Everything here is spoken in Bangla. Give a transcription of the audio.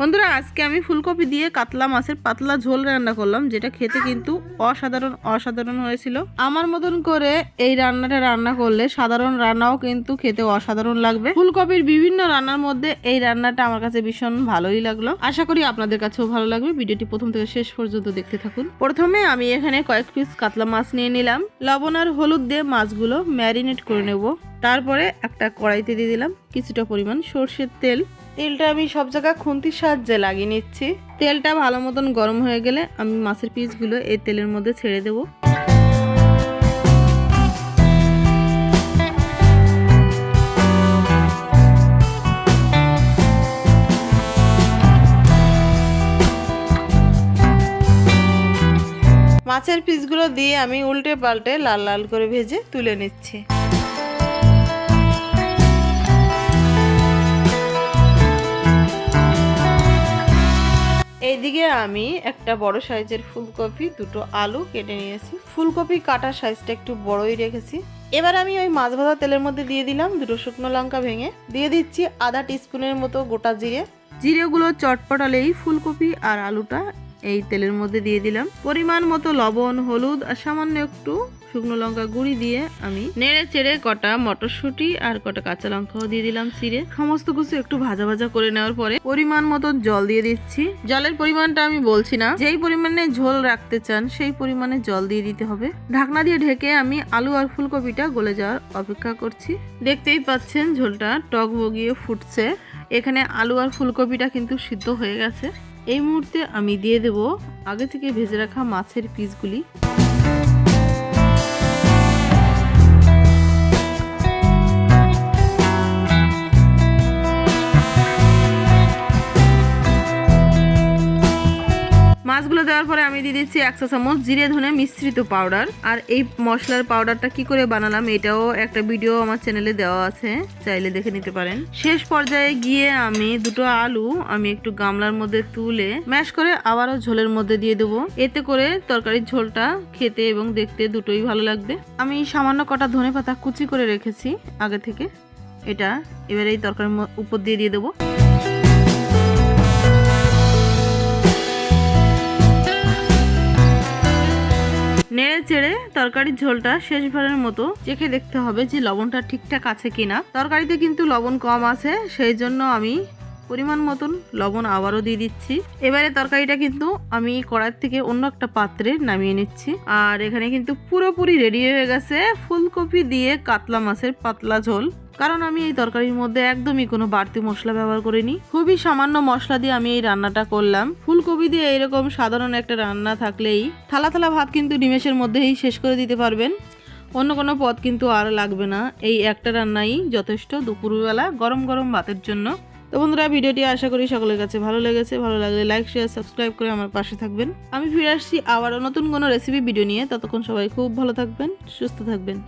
বন্ধুরা, আজকে আমি ফুলকপি দিয়ে কাতলা মাছের পাতলা ঝোল রান্না করলাম, যেটা খেতে কিন্তু অসাধারণ অসাধারণ হয়েছিল। আমার মতন করে এই রান্নাটা রান্না করলে সাধারণ রান্নাও কিন্তু খেতে অসাধারণ লাগবে। ফুলকপির বিভিন্ন রান্নার মধ্যে এই রান্নাটা আমার কাছে ভীষণ ভালোই লাগল। আশা করি আপনাদের কাছেও ভালো লাগবে। ভিডিওটি প্রথম থেকে শেষ পর্যন্ত দেখতে থাকুন। প্রথমে আমি এখানে কয়েক পিস কাতলা মাছ নিয়ে নিলাম। লবণ আর হলুদ দিয়ে মাছগুলো ম্যারিনেট করে নেব। তারপরে একটা কড়াইতে দিয়ে দিলাম। কিছুটা পরিমাণ সর্ষের তেল। তেলটা আমি সব জায়গায় খুন্তির সাহায্যে লাগিয়ে নিচ্ছি। তেলটা ভালো মতন গরম হয়ে গেলে আমি মাছের পিসগুলো এই তেলের মধ্যে ছেড়ে দেব। মাছের পিসগুলো দিয়ে আমি উল্টে পাল্টে লাল লাল করে ভেজে তুলে নিচ্ছি। এইদিকে আমি একটা বড় সাইজের ফুলকপি, দুটো আলু কেটে নিয়েছি। ফুলকপি কাটার সাইজটা একটু বড়ই রেখেছি। এবার আমি ওই মাছ ভাজা তেলের মধ্যে দিয়ে দিলাম দুটো শুকনো লঙ্কা ভেঙে। দিয়ে দিচ্ছি আধা টিস্পুনের মতো গোটা জিরে। জিরেগুলো চটপটালেই ফুলকপি আর আলুটা এই তেলের মধ্যে দিয়ে দিলাম। পরিমাণ মতো লবণ, হলুদ আর সামান্য একটু শুকনো লঙ্কা গুঁড়ি দিয়ে আমি নেড়ে চেড়ে কটা মটরশুঁটি আর কটা কাঁচা লঙ্কাও দিয়ে দিলাম চিড়ে। সমস্ত কিছু একটু ভাজা ভাজা করে নেওয়ার পরে পরিমাণ মতন জল দিয়ে দিচ্ছি। জলের পরিমাণটা আমি বলছি না। যেই পরিমাণে ঝোল রাখতে চান, সেই পরিমাণে জল দিয়ে দিতে হবে। ঢাকনা দিয়ে ঢেকে আমি আলু আর ফুলকপিটা গলে যাওয়ার অপেক্ষা করছি। দেখতেই পাচ্ছেন ঝোলটা টক বগিয়ে ফুটছে। এখানে আলু আর ফুলকপিটা কিন্তু সিদ্ধ হয়ে গেছে। এই মুহূর্তে আমি দিয়ে দেব আগে থেকে ভেজে রাখা মাছের পিসগুলি। মাছগুলো দেওয়ার পরে আমি দিয়ে দিচ্ছি একশো চামচ জিরে ধনে মিশ্রিত পাউডার। আর এই মশলার পাউডারটা কি করে বানালাম, এটাও একটা ভিডিও আমার চ্যানেলে দেওয়া আছে, চাইলে দেখে নিতে পারেন। শেষ পর্যায়ে গিয়ে আমি দুটো আলু আমি একটু গামলার মধ্যে তুলে ম্যাশ করে আবারও ঝোলের মধ্যে দিয়ে দেবো। এতে করে তরকারির ঝোলটা খেতে এবং দেখতে দুটোই ভালো লাগবে। আমি সামান্য কটা ধনে পাতা কুচি করে রেখেছি আগে থেকে। এটা এবার এই তরকারির উপর দিয়ে দিয়ে দেবো। চেড়ে তরকারির ঝোলটা শেষবারের মতো চেখে দেখতে হবে যে লবণটা ঠিকঠাক আছে কিনা। তরকারিতে কিন্তু লবণ কম আছে, সেই জন্য আমি পরিমাণ মতন লবণ আবারও দিয়ে দিচ্ছি। এবারে তরকারিটা কিন্তু আমি কড়ার থেকে অন্য একটা পাত্রে নামিয়ে নিচ্ছি। আর এখানে কিন্তু পুরোপুরি রেডি হয়ে গেছে ফুলকপি দিয়ে কাতলা মাছের পাতলা ঝোল। কারণ আমি এই তরকারির মধ্যে একদমই কোনো বাড়তি মশলা ব্যবহার করিনি। খুবই সামান্য মশলা দিয়ে আমি এই রান্নাটা করলাম। ফুলকপি দিয়ে এরকম সাধারণ একটা রান্না থাকলেই থালা থালা ভাত কিন্তু নিমেষের মধ্যেই শেষ করে দিতে পারবেন। অন্য কোনো পদ কিন্তু আর লাগবে না। এই একটা রান্নাই যথেষ্ট দুপুরবেলা গরম গরম ভাতের জন্য। তো বন্ধুরা, ভিডিওটি আশা করি সকলের কাছে ভালো লেগেছে। ভালো লাগলে লাইক শেয়ার সাবস্ক্রাইব করে আমার পাশে থাকবেন। আমি ফিরে আসছি আবারও নতুন কোনো রেসিপি ভিডিও নিয়ে। ততক্ষণ সবাই খুব ভালো থাকবেন, সুস্থ থাকবেন।